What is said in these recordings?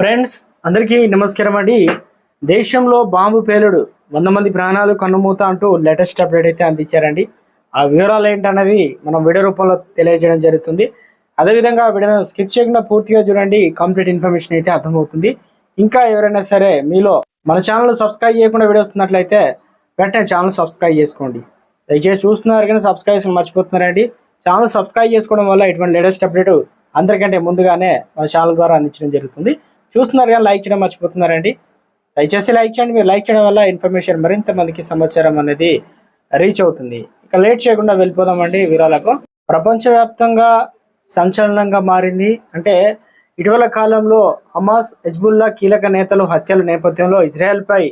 Friends అందరికీ నమస్కారం అండి. దేశంలో బాంబు పేలుడు వంద మంది ప్రాణాలు కన్నుమూత అంటూ లేటెస్ట్ అప్డేట్ అయితే అందించారండి. ఆ వివరాలు ఏంటన్నది మనం వీడియో రూపంలో తెలియజేయడం జరుగుతుంది. అదేవిధంగా వీడియో స్కిప్ చేయకుండా పూర్తిగా చూడండి. కంప్లీట్ ఇన్ఫర్మేషన్ అయితే అర్థమవుతుంది. ఇంకా ఎవరైనా సరే మీలో మన ఛానల్ సబ్స్క్రైబ్ చేయకుండా వీడియో వస్తున్నట్లయితే వెంటనే ఛానల్ సబ్స్క్రైబ్ చేసుకోండి. దయచేసి చూస్తున్నారు కానీ సబ్స్క్రైబ్ మర్చిపోతున్నారండి. ఛానల్ సబ్స్క్రైబ్ చేసుకోవడం వల్ల ఇటువంటి లేటెస్ట్ అప్డేట్ అందరికంటే ముందుగానే మన ఛానల్ ద్వారా అందించడం జరుగుతుంది. చూస్తున్నారు కానీ లైక్ చేయడం మర్చిపోతున్నారండి. దయచేసి లైక్ చేయండి. మీరు లైక్ చేయడం వల్ల ఇన్ఫర్మేషన్ మరింత మందికి సమాచారం అనేది రీచ్ అవుతుంది. ఇక లేట్ చేయకుండా వెళ్ళిపోదామండి వివరాలకు. ప్రపంచవ్యాప్తంగా సంచలనంగా మారింది. అంటే ఇటీవల కాలంలో హమాస్ హెజ్బుల్లా కీలక నేతలు హత్యల నేపథ్యంలో ఇజ్రాయెల్పై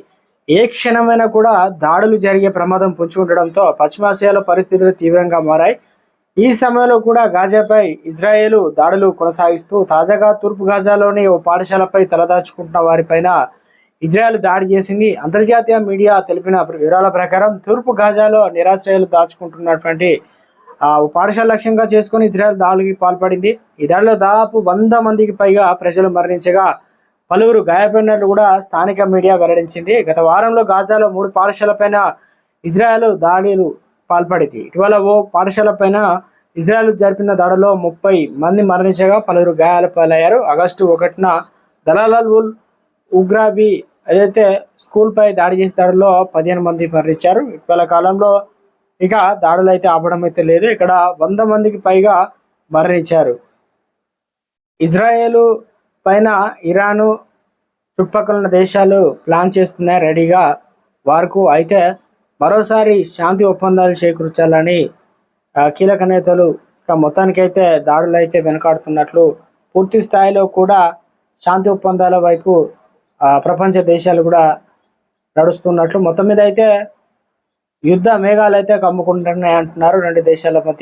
ఏ క్షణమైనా కూడా దాడులు జరిగే ప్రమాదం పుంచుకుంటడంతో పశ్చిమాసియాలో పరిస్థితులు తీవ్రంగా మారాయి. ఈ సమయంలో కూడా గాజాపై ఇజ్రాయేల్ దాడులు కొనసాగిస్తూ తాజాగా తూర్పు గాజాలోని ఓ పాఠశాలపై తలదాచుకుంటున్న వారిపైన ఇజ్రాయెల్ దాడి చేసింది. అంతర్జాతీయ మీడియా తెలిపిన వివరాల ప్రకారం తూర్పు గాజాలో నిరాశ్రయాలు దాచుకుంటున్నటువంటి ఆ ఓ పాఠశాల లక్ష్యంగా చేసుకుని ఇజ్రాయెల్ దాడికి పాల్పడింది. ఈ దాడిలో దాదాపు వంద మందికి పైగా ప్రజలు మరణించగా పలువురు గాయపడినట్లు కూడా స్థానిక మీడియా వెల్లడించింది. గత వారంలో గాజాలో మూడు పాఠశాలపైన ఇజ్రాయెల్ దాడులు పాల్పడింది. ఇటీవల ఓ పాఠశాల పైన ఇజ్రాయెల్ జరిపిన దాడిలో ముప్పై మంది మరణించగా పలువురు గాయాల పాలయ్యారు. ఆగస్టు ఒకటిన దలాలల్ ఉల్ ఉగ్రాబీ ఏదైతే స్కూల్పై దాడి చేసే దాడిలో పదిహేను మంది మరణించారు. ఇటీవల కాలంలో ఇక దాడులు అయితే ఆపడం అయితే లేదు. ఇక్కడ వంద మందికి పైగా మరణించారు. ఇజ్రాయేలు పైన ఇరాను చుట్టుపక్కల ఉన్న దేశాలు ప్లాన్ చేస్తున్నాయి. రెడీగా వారికి అయితే మరోసారి శాంతి ఒప్పందాలు చేకూర్చాలని కీలక నేతలు మొత్తానికి మొత్తానికైతే దాడులు అయితే వెనకాడుతున్నట్లు పూర్తి స్థాయిలో కూడా శాంతి ఒప్పందాల వైపు ఆ, ప్రపంచ దేశాలు కూడా నడుస్తున్నట్లు మొత్తం మీద అయితే యుద్ధ మేఘాలు అయితే కమ్ముకుంటున్నాయి అంటున్నారు రెండు దేశాల మధ్య.